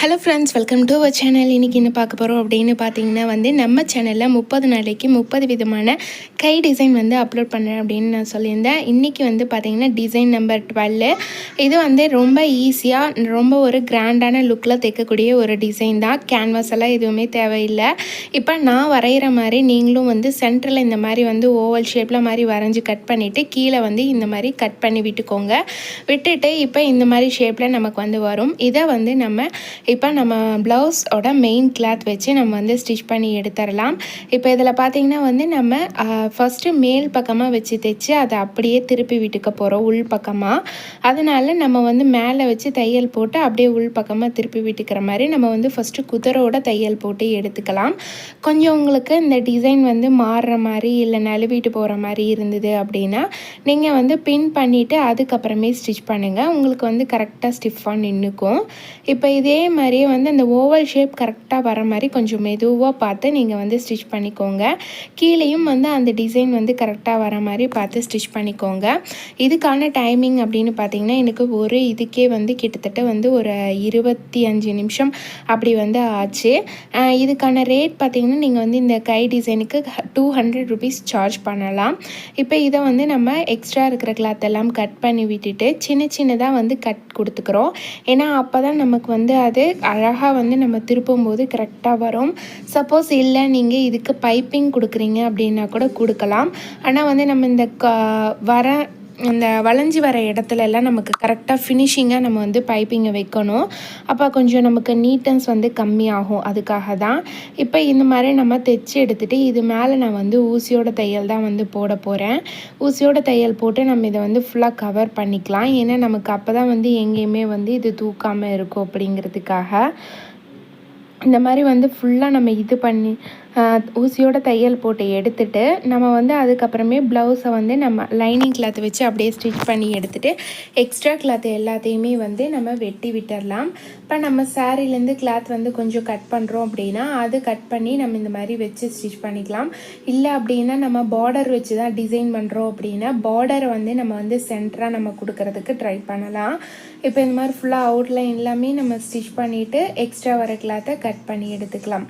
Hello friends welcome to our channel இன்றைக்கி என்ன பார்க்க போகிறோம் அப்படின்னு பார்த்தீங்கன்னா வந்து நம்ம சேனலில் முப்பது நாளைக்கு முப்பது விதமான கை டிசைன் வந்து அப்லோட் பண்ணுறேன் அப்படின்னு நான் சொல்லியிருந்தேன். இன்றைக்கி வந்து பார்த்திங்கன்னா டிசைன் நம்பர் டுவெல்லு இது வந்து ரொம்ப ஈஸியாக ரொம்ப ஒரு கிராண்டான லுக்கில் தைக்கக்கூடிய ஒரு டிசைன் தான். கேன்வாஸ் எல்லாம் எதுவுமே தேவையில்லை. இப்போ நான் வரைகிற மாதிரி நீங்களும் வந்து சென்டரில் இந்த மாதிரி வந்து ஓவல் ஷேப்பில் மாதிரி வரைஞ்சி கட் பண்ணிவிட்டு கீழே வந்து இந்த மாதிரி கட் பண்ணி விட்டுக்கோங்க. விட்டுட்டு இப்போ இந்த மாதிரி ஷேப்பில் நமக்கு வந்து வரும். இதை வந்து நம்ம இப்போ நம்ம ப்ளவுஸோட மெயின் கிளாத் வச்சு நம்ம வந்து ஸ்டிச் பண்ணி எடுத்துடலாம் இப்போ இதில் பார்த்தீங்கன்னா வந்து நம்ம ஃபஸ்ட்டு மேல் பக்கமாக வச்சு தைச்சு அதை அப்படியே திருப்பி விட்டுக்க போகிறோம் உள் பக்கமாக அதனால் நம்ம வந்து மேலே வச்சு தையல் போட்டு அப்படியே உள் பக்கமாக திருப்பி விட்டுக்கிற மாதிரி நம்ம வந்து ஃபஸ்ட்டு குதிரோட தையல் போட்டு எடுத்துக்கலாம். கொஞ்சம் உங்களுக்கு இந்த டிசைன் வந்து மாறுற மாதிரி இல்லை நழுவிட்டு போகிற மாதிரி இருந்தது அப்படின்னா நீங்கள் வந்து பின் பண்ணிவிட்டு அதுக்கப்புறமே ஸ்டிச் பண்ணுங்கள் உங்களுக்கு வந்து கரெக்டாக ஸ்டிஃபாக நின்றுக்கும் இப்போ இதே மாதிரியே வந்து அந்த ஓவல் ஷேப் கரெக்டாக வர மாதிரி கொஞ்சம் மெதுவாக பார்த்து நீங்கள் வந்து ஸ்டிச் பண்ணிக்கோங்க. கீழேயும் வந்து அந்த டிசைன் வந்து கரெக்டாக வர மாதிரி பார்த்து ஸ்டிச் பண்ணிக்கோங்க. இதுக்கான டைமிங் அப்படின்னு பார்த்தீங்கன்னா எனக்கு ஒரு இதுக்கே வந்து கிட்டத்தட்ட வந்து ஒரு இருபத்தி அஞ்சு நிமிஷம் அப்படி வந்து ஆச்சு. இதுக்கான ரேட் பார்த்திங்கன்னா நீங்கள் வந்து இந்த கை டிசைனுக்கு டூ ஹண்ட்ரட் ருபீஸ் சார்ஜ் பண்ணலாம். இப்போ இதை வந்து நம்ம எக்ஸ்ட்ரா இருக்கிற கிளாத் எல்லாம் கட் பண்ணி விட்டுட்டு சின்ன சின்னதாக வந்து கட் கொடுத்துக்கிறோம். ஏன்னா அப்போ தான் நமக்கு வந்து அது அழகாக வந்து நம்ம திருப்பும்போது கரெக்டாக வரும். சப்போஸ் இல்லை நீங்கள் இதுக்கு பைப்பிங் கொடுக்குறீங்க அப்படின்னா கூட கொடுக்கலாம். ஆனால் வந்து நம்ம இந்த க வர இந்த வளைஞ்சி வர இடத்துல எல்லாம் நமக்கு கரெக்டாக ஃபினிஷிங்காக நம்ம வந்து பைப்பிங்கை வைக்கணும். அப்போ கொஞ்சம் நமக்கு நீட்டன்ஸ் வந்து கம்மியாகும். அதுக்காக தான். இப்போ இந்த மாதிரி நம்ம தைச்சி எடுத்துகிட்டு இது மேலே நான் வந்து ஊசியோட தையல் தான் வந்து போட போகிறேன் ஊசியோட தையல் போட்டு நம்ம இதை வந்து ஃபுல்லாக கவர் பண்ணிக்கலாம். ஏன்னா நமக்கு அப்போ தான் வந்து எங்கேயுமே வந்து இது தூக்காமல் இருக்கும் அப்படிங்கிறதுக்காக. இந்த மாதிரி வந்து ஃபுல்லாக நம்ம இது பண்ணி ஊசியோட தையல் போட்டு எடுத்துட்டு நம்ம வந்து அதுக்கப்புறமே ப்ளவுஸை வந்து நம்ம லைனிங் கிளாத் வச்சு அப்படியே ஸ்டிச் பண்ணி எடுத்துகிட்டு எக்ஸ்ட்ரா கிளாத் எல்லாத்தையுமே வந்து நம்ம வெட்டி விட்டுடலாம் இப்போ நம்ம சாரீலேருந்து கிளாத் வந்து கொஞ்சம் கட் பண்ணுறோம் அப்படின்னா அது கட் பண்ணி நம்ம இந்த மாதிரி வச்சு ஸ்டிச் பண்ணிக்கலாம். இல்லை அப்படின்னா நம்ம பார்டர் வச்சு தான் டிசைன் பண்ணுறோம் அப்படின்னா பார்டரை வந்து நம்ம வந்து சென்டராக நம்ம கொடுக்கறதுக்கு ட்ரை பண்ணலாம். இப்போ இந்த மாதிரி ஃபுல்லாக அவுட்லைன் எல்லாமே நம்ம ஸ்டிச் பண்ணிவிட்டு எக்ஸ்ட்ரா வர கிளாத்தை கட் பண்ணி எடுத்துக்கலாம்.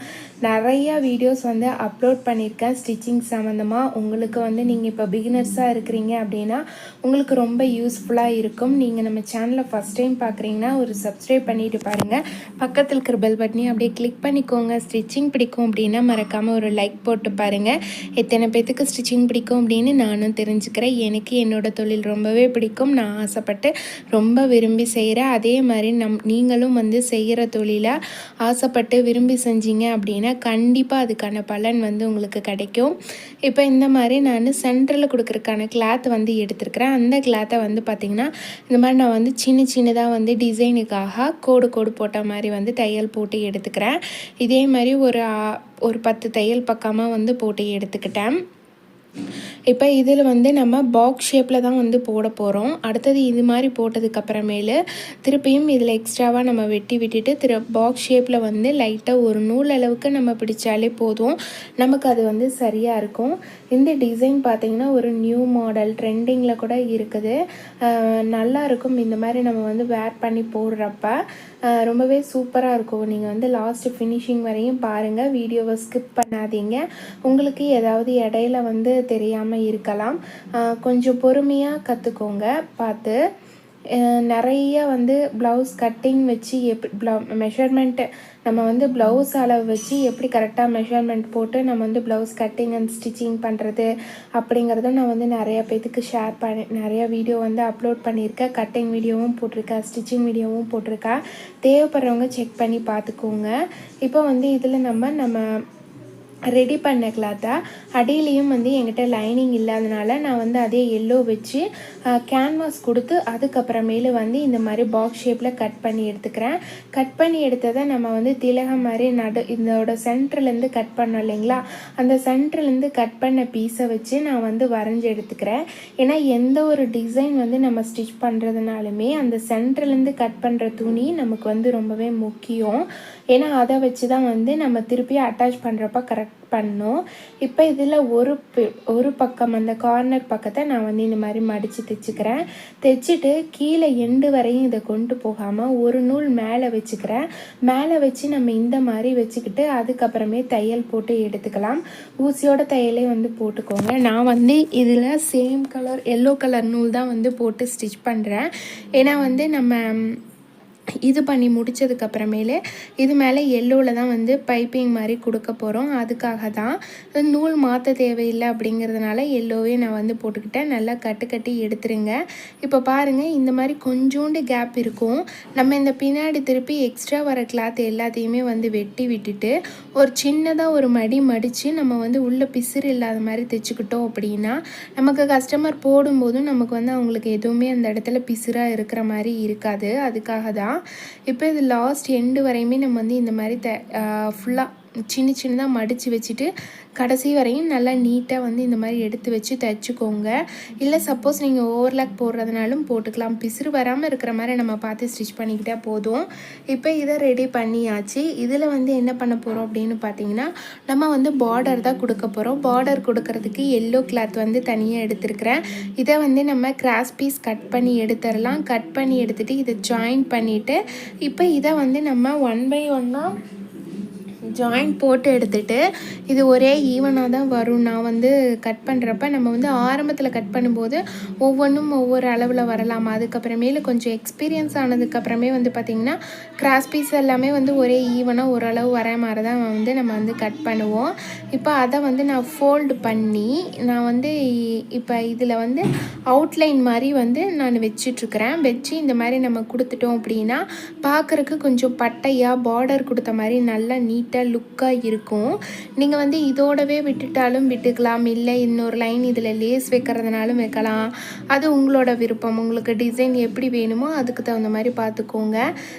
நிறையா வீடியோஸ் வந்து அப்லோட் பண்ணியிருக்கேன் ஸ்டிச்சிங் சம்மந்தமாக உங்களுக்கு வந்து நீங்கள் இப்போ பிகினர்ஸாக இருக்கிறீங்க அப்படின்னா உங்களுக்கு ரொம்ப யூஸ்ஃபுல்லாக இருக்கும். நீங்கள் நம்ம சேனலை ஃபஸ்ட் டைம் பார்க்குறீங்கன்னா ஒரு சப்ஸ்கிரைப் பண்ணிட்டு பாருங்கள் பக்கத்தில் இருக்கிற பெல் பட்டனையும் அப்படியே கிளிக் பண்ணிக்கோங்க. ஸ்டிச்சிங் பிடிக்கும் அப்படின்னா மறக்காமல் ஒரு லைக் போட்டு பாருங்கள் எத்தனை பேத்துக்கு ஸ்டிச்சிங் பிடிக்கும் அப்படின்னு நானும் தெரிஞ்சுக்கிறேன். எனக்கு என்னோடய தொழில் ரொம்பவே பிடிக்கும். நான் ஆசைப்பட்டு ரொம்ப விரும்பி செய்கிறேன் அதே மாதிரி நம் நீங்களும் வந்து செய்கிற தொழிலை ஆசைப்பட்டு விரும்பி செஞ்சீங்க அப்படின்னா கண்டிப்பாக அதுக்கான பலன் வந்து உங்களுக்கு கிடைக்கும். இப்போ இந்த மாதிரி நான் சென்டரில் கொடுக்குறதுக்கான கிளாத் வந்து எடுத்துருக்கிறேன். அந்த கிளாத்தை வந்து பார்த்திங்கன்னா இந்த மாதிரி நான் வந்து சின்ன சின்னதாக வந்து டிசைனுக்காக கோடு கோடு போட்ட மாதிரி வந்து தையல் போட்டு எடுத்துக்கிறேன். இதே மாதிரி ஒரு ஒரு பத்து தையல் பக்கமாக வந்து போட்டு எடுத்துக்கிட்டேன். இப்போ இதில் வந்து நம்ம பாக்ஸ் ஷேப்பில் தான் வந்து போட போகிறோம் அடுத்தது இது மாதிரி போட்டதுக்கப்புறமேலு திருப்பியும் இதில் எக்ஸ்ட்ராவாக நம்ம வெட்டி விட்டுட்டு திரு பாக்ஸ் ஷேப்பில் வந்து லைட்டாக ஒரு நூல் அளவுக்கு நம்ம பிடிச்சாலே போதும். நமக்கு அது வந்து சரியாக இருக்கும். இந்த டிசைன் பார்த்திங்கன்னா ஒரு நியூ மாடல் ட்ரெண்டிங்கில் கூட இருக்குது. நல்லா இருக்கும். இந்த மாதிரி நம்ம வந்து வேர் பண்ணி போடுறப்ப ரொம்பவே சூப்பராக இருக்கும். நீங்கள் வந்து லாஸ்ட்டு ஃபினிஷிங் வரையும் பாருங்கள் வீடியோவை ஸ்கிப் பண்ணாதீங்க. உங்களுக்கு ஏதாவது இடையில வந்து தெரியாமல் இருக்கலாம். கொஞ்சம் பொறுமையாக கற்றுக்கோங்க பார்த்து நிறைய வந்து ப்ளவுஸ் கட்டிங் வச்சு எப்படி ப்ளவு மெஷர்மெண்ட்டு நம்ம வந்து ப்ளவுஸ் அளவு வச்சு எப்படி கரெக்டாக மெஷர்மெண்ட் போட்டு நம்ம வந்து ப்ளவுஸ் கட்டிங் அண்ட் ஸ்டிச்சிங் பண்ணுறது அப்படிங்கிறதும் நான் வந்து நிறையா பேத்துக்கு ஷேர் பண்ணி நிறையா வீடியோ வந்து அப்லோட் பண்ணியிருக்கேன் கட்டிங் வீடியோவும் போட்டிருக்கேன் ஸ்டிச்சிங் வீடியோவும் போட்டிருக்கேன் தேவைப்படுறவங்க செக் பண்ணி பார்த்துக்கோங்க. இப்போ வந்து இதில் நம்ம நம்ம ரெடி பண்ண கிளாத்தை அடியிலையும் வந்து என்கிட்ட லைனிங் இல்லாதனால நான் வந்து அதே எல்லோ வச்சு கேன்வாஸ் கொடுத்து அதுக்கப்புறமேலு வந்து இந்த மாதிரி பாக்ஸ் ஷேப்பில் கட் பண்ணி எடுத்துக்கிறேன். கட் பண்ணி எடுத்ததை நம்ம வந்து திலகம் மாதிரி நடு இதோட சென்டர்லேருந்து கட் பண்ணோம் இல்லைங்களா? அந்த சென்டர்லேருந்து கட் பண்ண பீஸை வச்சு நான் வந்து வரைஞ்சி எடுத்துக்கிறேன். ஏன்னா எந்த ஒரு டிசைன் வந்து நம்ம ஸ்டிச் பண்ணுறதுனாலுமே அந்த சென்டர்லேருந்து கட் பண்ணுற துணி நமக்கு வந்து ரொம்பவே முக்கியம். ஏன்னா அதை வச்சு தான் வந்து நம்ம திருப்பி அட்டாச் பண்ணுறப்ப கரெக்ட் பண்ணோம். இப்போ இதில் ஒரு ஒரு பக்கம் அந்த கார்னர் பக்கத்தை நான் வந்து இந்த மாதிரி மடித்து தைச்சிக்கிறேன். தைச்சிட்டு கீழே எண்டு வரையும் இதை கொண்டு போகாமல் ஒரு நூல் மேலே வச்சுக்கிறேன். மேலே வச்சு நம்ம இந்த மாதிரி வச்சுக்கிட்டு அதுக்கப்புறமே தையல் போட்டு எடுத்துக்கலாம். ஊசியோட தையலே வந்து போட்டுக்கோங்க. நான் வந்து இதில் சேம் கலர் எல்லோ கலர் நூல் தான் வந்து போட்டு ஸ்டிச் பண்ணுறேன் ஏன்னா வந்து நம்ம இது பண்ணி முடிச்சதுக்கு அப்புறமேலே இது மேலே எல்லோவில் தான் வந்து பைப்பிங் மாதிரி கொடுக்க போகிறோம் அதுக்காக தான் நூல் மாற்ற தேவையில்லை அப்படிங்கிறதுனால எல்லோவே நான் வந்து போட்டுக்கிட்டேன். நல்லா கட்டு கட்டி எடுத்துருங்க. இப்போ பாருங்கள் இந்த மாதிரி கொஞ்சோண்டு கேப் இருக்கும். நம்ம இந்த பின்னாடி திருப்பி எக்ஸ்ட்ரா வர கிளாத் எல்லாத்தையுமே வந்து வெட்டி விட்டுட்டு ஒரு சின்னதாக ஒரு மடி மடித்து நம்ம வந்து உள்ளே பிசிறு இல்லாத மாதிரி தைச்சிக்கிட்டோம் அப்படின்னா நமக்கு கஸ்டமர் போடும்போதும் நமக்கு வந்து அவங்களுக்கு எதுவுமே அந்த இடத்துல பிசிறாக இருக்கிற மாதிரி இருக்காது. அதுக்காக தான் இப்போ இது லாஸ்ட் எண்டு வரையுமே நம்ம வந்து இந்த மாதிரி த ஃபுல்லாக சின்ன சின்னதாக மடித்து வச்சுட்டு கடைசி வரையும் நல்லா நீட்டாக வந்து இந்த மாதிரி எடுத்து வச்சு தைச்சிக்கோங்க. இல்லை சப்போஸ் நீங்கள் ஓவர்லாக் போடுறதுனாலும் போட்டுக்கலாம். பிசுறு வராமல் இருக்கிற மாதிரி நம்ம பார்த்து ஸ்டிச் பண்ணிக்கிட்டே போதும். இப்போ இதை ரெடி பண்ணியாச்சு. இதில் வந்து என்ன பண்ண போகிறோம் அப்படின்னு பார்த்தீங்கன்னா நம்ம வந்து பார்டர் தான் கொடுக்க போகிறோம் பார்டர் கொடுக்கறதுக்கு எல்லோ கிளாத் வந்து தனியாக எடுத்துருக்கிறேன். இதை வந்து நம்ம கிராஸ் பீஸ் கட் பண்ணி எடுத்துடலாம். கட் பண்ணி எடுத்துகிட்டு இதை ஜாயின் பண்ணிவிட்டு இப்போ இதை வந்து நம்ம ஒன் பை ஒன்னாக ஜாயின் போட்டு எடுத்துட்டு இது ஒரே ஈவனாக தான் வரும். நான் வந்து கட் பண்ணுறப்ப நம்ம வந்து ஆரம்பத்தில் கட் பண்ணும்போது ஒவ்வொன்றும் ஒவ்வொரு அளவில் வரலாம். அதுக்கப்புறமேல கொஞ்சம் எக்ஸ்பீரியன்ஸ் ஆனதுக்கப்புறமே வந்து பார்த்திங்கன்னா கிராஸ் பீஸ் எல்லாமே வந்து ஒரே ஈவனாக ஓரளவு வர மாதிரி தான் வந்து நம்ம வந்து கட் பண்ணுவோம். இப்போ அதை வந்து நான் ஃபோல்டு பண்ணி நான் வந்து இப்போ இதில் வந்து அவுட்லைன் மாதிரி வந்து நான் வச்சிட்ருக்கிறேன். வச்சு இந்த மாதிரி நம்ம கொடுத்துட்டோம் அப்படின்னா பார்க்குறக்கு கொஞ்சம் பட்டையாக பார்டர் கொடுத்த மாதிரி நல்லா நீட்டாக லுக்காக இருக்கும். நீங்கள் வந்து இதோடவே விட்டுட்டாலும் விட்டுக்கலாம். இல்லை இன்னொரு லைன் இதில் லேஸ் வைக்கிறதுனாலும் வைக்கலாம். அது உங்களோட விருப்பம். உங்களுக்கு டிசைன் எப்படி வேணுமோ அதுக்கு தகுந்த மாதிரி பார்த்துக்கோங்க.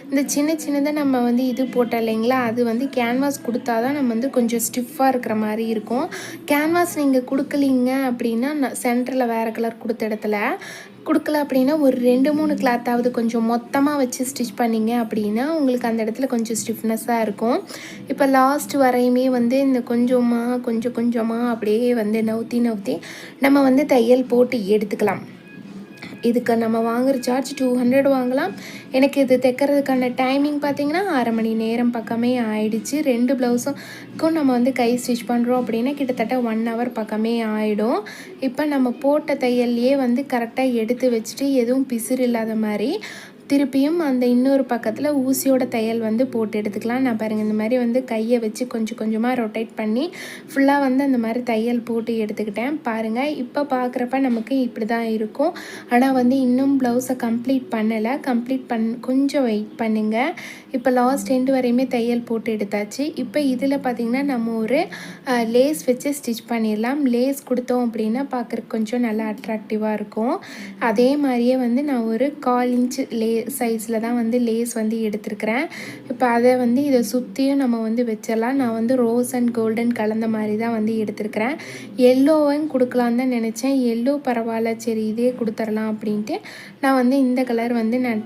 இந்த சின்ன சின்னதாக நம்ம வந்து இது போட்டோம் இல்லைங்களா? அது வந்து கேன்வாஸ் கொடுத்தா தான் நம்ம வந்து கொஞ்சம் ஸ்டிஃபாக இருக்கிற மாதிரி இருக்கும். கேன்வாஸ் நீங்கள் கொடுக்கலீங்க அப்படின்னா சென்டரில் வேறு கலர் கொடுத்த இடத்துல கொடுக்கல அப்படின்னா ஒரு ரெண்டு மூணு கிளாத்தாவது கொஞ்சம் மொத்தமாக வச்சு ஸ்டிச் பண்ணிங்க அப்படின்னா உங்களுக்கு அந்த இடத்துல கொஞ்சம் ஸ்டிஃப்னஸ்ஸாக இருக்கும். இப்போ லாஸ்ட் வரையுமே வந்து இந்த கொஞ்சமாக கொஞ்சம் கொஞ்சமாக அப்படியே வந்து நவுத்தி நவுத்தி நம்ம வந்து தையல் போட்டு எடுத்துக்கலாம். இதுக்கு நம்ம வாங்குற சார்ஜ் டூ ஹண்ட்ரட் வாங்கலாம். எனக்கு இது தைக்கிறதுக்கான டைமிங் பார்த்தீங்கன்னா அரை மணி நேரம் பக்கமே ஆயிடுச்சு. ரெண்டு ப்ளவுஸுக்கும் நம்ம வந்து கை ஸ்டிச் பண்ணுறோம் அப்படின்னா கிட்டத்தட்ட ஒன் ஹவர் பக்கமே ஆகிடும் இப்போ நம்ம போட்ட தையல்லையே வந்து கரெக்டாக எடுத்து வச்சுட்டு எதுவும் பிசிறு இல்லாத மாதிரி திருப்பியும் அந்த இன்னொரு பக்கத்தில் ஊசியோட தையல் வந்து போட்டு எடுத்துக்கலாம். நான் பாருங்கள் இந்த மாதிரி வந்து கையை வச்சு கொஞ்சம் கொஞ்சமாக ரொட்டேட் பண்ணி ஃபுல்லாக வந்து அந்த மாதிரி தையல் போட்டு எடுத்துக்கிட்டேன். பாருங்கள் இப்போ பார்க்குறப்ப நமக்கு இப்படி தான் இருக்கும். ஆனால் வந்து இன்னும் ப்ளவுஸை கம்ப்ளீட் பண்ணலை. கம்ப்ளீட் பண் கொஞ்சம் வெயிட் பண்ணுங்கள் இப்போ லாஸ்ட் எண்டு வரையுமே தையல் போட்டு எடுத்தாச்சு. இப்போ இதில் பார்த்திங்கன்னா நம்ம ஒரு லேஸ் வச்சு ஸ்டிச் பண்ணிடலாம். லேஸ் கொடுத்தோம் அப்படின்னா பார்க்குறக்கு கொஞ்சம் நல்லா அட்ராக்டிவாக இருக்கும். அதே மாதிரியே வந்து நான் ஒரு கால் இன்ச் லே சைஸில் தான் வந்து லேஸ் வந்து எடுத்துருக்குறேன். இப்போ அதை வந்து இதை சுற்றியும் நம்ம வந்து வச்சிடலாம். நான் வந்து ரோஸ் அண்ட் கோல்டன் கலந்த மாதிரி தான் வந்து எடுத்துருக்குறேன். எல்லோவும் கொடுக்கலான்னு தான் நினச்சேன். எல்லோ பரவாயில்ல சரி இதே கொடுத்துடலாம் அப்படின்ட்டு நான் வந்து இந்த கலர் வந்து நான்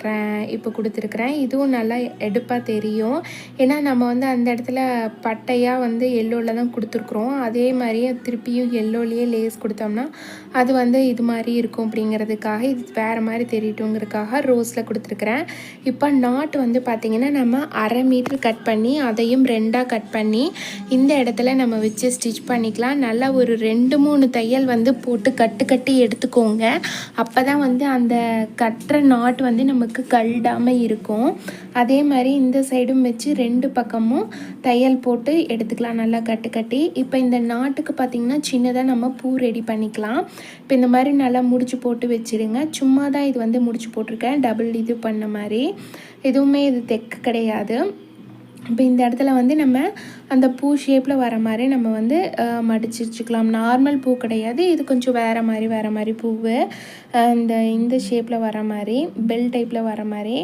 இப்போ கொடுத்துருக்குறேன். இதுவும் நல்லா எடுப்பாக தெரியும். ஏன்னா நம்ம வந்து அந்த இடத்துல பட்டையாக வந்து எல்லோவில் தான் கொடுத்துருக்குறோம். அதே மாதிரியே திருப்பியும் எல்லோலேயே லேஸ் கொடுத்தோம்னா அது வந்து இது மாதிரி இருக்கும் அப்படிங்கிறதுக்காக இது வேறு மாதிரி தெரியட்டுங்கிறதுக்காக ரோஸில் கொடுத்துருக்குறேன். இப்போ நாட் வந்து பார்த்திங்கன்னா நம்ம அரை மீட்ரு கட் பண்ணி அதையும் ரெண்டாக கட் பண்ணி இந்த இடத்துல நம்ம வச்சு ஸ்டிச் பண்ணிக்கலாம். நல்லா ஒரு ரெண்டு மூணு தையல் வந்து போட்டு கட்டு கட்டி எடுத்துக்கோங்க. அப்போ தான் வந்து அந்த கட்டுற நாட் வந்து நமக்கு கல்டாமல் இருக்கும். அதே மாதிரி இந்த சைடும் வச்சு ரெண்டு பக்கமும் தையல் போட்டு எடுத்துக்கலாம். நல்லா கட்டு கட்டி. இப்போ இந்த நாட்டுக்கு பார்த்திங்கன்னா சின்னதாக நம்ம பூ ரெடி பண்ணிக்கலாம். இப்போ இந்த மாதிரி நல்லா முடிச்சு போட்டு வச்சுருங்க. சும்மா தான் இது வந்து முடிச்சு போட்டிருக்கேன். டபுள் இது பண்ண மாதிரி. எதுவுமே இது தெக்கு கிடையாது. இப்போ இந்த இடத்துல வந்து நம்ம அந்த பூ ஷேப்பில் வர மாதிரி நம்ம வந்து மடிச்சு வச்சுக்கலாம். நார்மல் பூ கிடையாது. இது கொஞ்சம் வேறு மாதிரி வேறு மாதிரி பூவு. இந்த இந்த ஷேப்பில் வர மாதிரி பெல் டைப்பில் வர மாதிரி.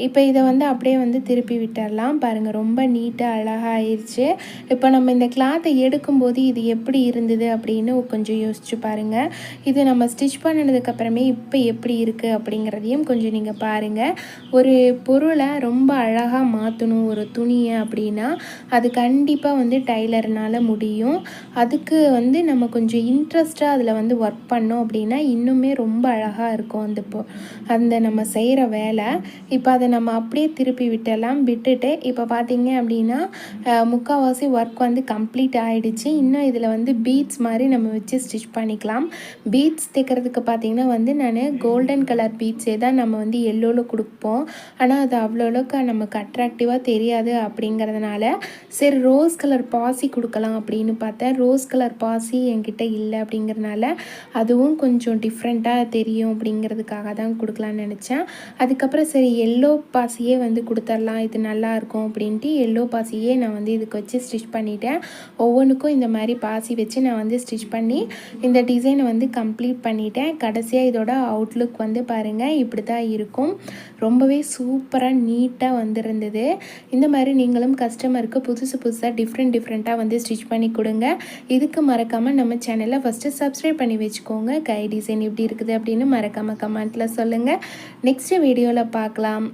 இப்போ இதை வந்து அப்படியே வந்து திருப்பி விட்டுடலாம் பாருங்கள் ரொம்ப நீட்டாக அழகாக ஆயிடுச்சு இப்போ நம்ம இந்த கிளாத்தை எடுக்கும்போது இது எப்படி இருந்தது அப்படின்னு கொஞ்சம் யோசிச்சு பாருங்கள் இது நம்ம ஸ்டிச் பண்ணினதுக்கப்புறமே இப்போ எப்படி இருக்குது அப்படிங்கிறதையும் கொஞ்சம் நீங்கள் பாருங்கள் ஒரு பொருளை ரொம்ப அழகாக மாற்றணும் ஒரு துணியை அப்படின்னா அது கண்டிப்பாக வந்து டைலர்னால் முடியும். அதுக்கு வந்து நம்ம கொஞ்சம் இன்ட்ரெஸ்ட்டாக அதில் வந்து ஒர்க் பண்ணோம் அப்படின்னா இன்னுமே ரொம்ப அழகாக இருக்கும் அந்த பொ அந்த நம்ம செய்கிற வேலை. இப்போ அதை நம்ம அப்படியே திருப்பி விட்டலாம் விட்டுட்டு இப்போ பார்த்தீங்க அப்படின்னா முக்கால்வாசி ஒர்க் வந்து கம்ப்ளீட் ஆகிடுச்சு இன்னும் இதில் வந்து பீட்ஸ் மாதிரி நம்ம வச்சு ஸ்டிச் பண்ணிக்கலாம். பீட்ஸ் தைக்கிறதுக்கு பார்த்திங்கன்னா வந்து நான் கோல்டன் கலர் பீட்ஸே தான் நம்ம வந்து எல்லோவில் கொடுப்போம். ஆனால் அது அவ்வளோளவுக்கு நமக்கு அட்ராக்டிவாக தெரியாது அப்படிங்கிறதுனால சரி ரோஸ் கலர் பாசி கொடுக்கலாம் அப்படின்னு பார்த்தேன். ரோஸ் கலர் பாசி என்கிட்ட இல்லை அப்படிங்கிறதுனால அதுவும் கொஞ்சம் டிஃப்ரெண்ட்டாக தெரியும் அப்படிங்கிறதுக்காக தான் கொடுக்கலான்னு நினச்சேன். அதுக்கப்புறம் சரி எல்லோ எல்லோ பாசியே வந்து கொடுத்துர்லாம் இது நல்லாயிருக்கும் அப்படின்ட்டு எல்லோ பாசியே நான் வந்து இதுக்கு வச்சு ஸ்டிச் பண்ணிட்டேன். ஒவ்வொன்றுக்கும் இந்த மாதிரி பாசி வச்சு நான் வந்து ஸ்டிச் பண்ணி இந்த டிசைனை வந்து கம்ப்ளீட் பண்ணிட்டேன். கடைசியாக இதோட அவுட்லுக் வந்து பாருங்கள் இப்படி தான் இருக்கும். ரொம்பவே சூப்பராக நீட்டாக வந்துருந்தது. இந்த மாதிரி நீங்களும் கஸ்டமருக்கு புதுசு புதுசாக டிஃப்ரெண்ட் டிஃப்ரெண்ட்டாக வந்து ஸ்டிச் பண்ணி கொடுங்க. இதுக்கு மறக்காமல் நம்ம சேனலை ஃபஸ்ட்டு சப்ஸ்கிரைப் பண்ணி வச்சுக்கோங்க. கை டிசைன் எப்படி இருக்குது அப்படின்னு மறக்காமல் கமெண்ட்டில் சொல்லுங்கள் நெக்ஸ்ட்டு வீடியோவில் பார்க்கலாம்.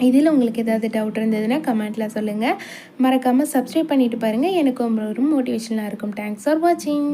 இதில் உங்களுக்கு ஏதாவது டவுட் இருந்ததுன்னா கமெண்ட்டில் சொல்லுங்கள் மறக்காமல் சப்ஸ்கிரைப் பண்ணிவிட்டு பாருங்கள் எனக்கு ஒரு மோட்டிவேஷனாக இருக்கும். தேங்க்ஸ் ஃபார் வாட்சிங்